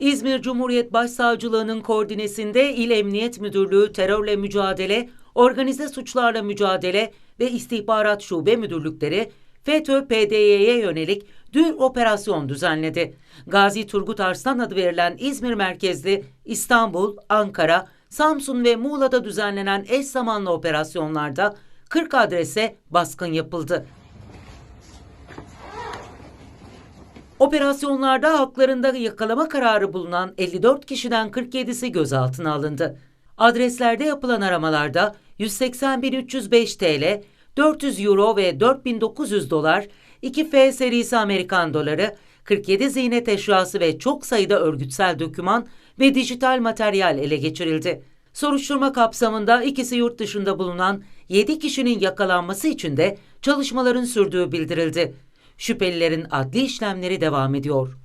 İzmir Cumhuriyet Başsavcılığı'nın koordinesinde İl Emniyet Müdürlüğü Terörle Mücadele, Organize Suçlarla Mücadele ve İstihbarat Şube Müdürlükleri FETÖ-PDY'ye yönelik dün operasyon düzenledi. Gazi Turgut Arslan adı verilen İzmir merkezli İstanbul, Ankara, Samsun ve Muğla'da düzenlenen eş zamanlı operasyonlarda 40 adrese baskın yapıldı. Operasyonlarda haklarında yakalama kararı bulunan 54 kişiden 47'si gözaltına alındı. Adreslerde yapılan aramalarda 180.305 TL, 400 euro ve 4900 dolar, 2 F serisi Amerikan doları, 47 ziynet eşyası ve çok sayıda örgütsel doküman ve dijital materyal ele geçirildi. Soruşturma kapsamında ikisi yurt dışında bulunan 7 kişinin yakalanması için de çalışmaların sürdüğü bildirildi. Şüphelilerin adli işlemleri devam ediyor.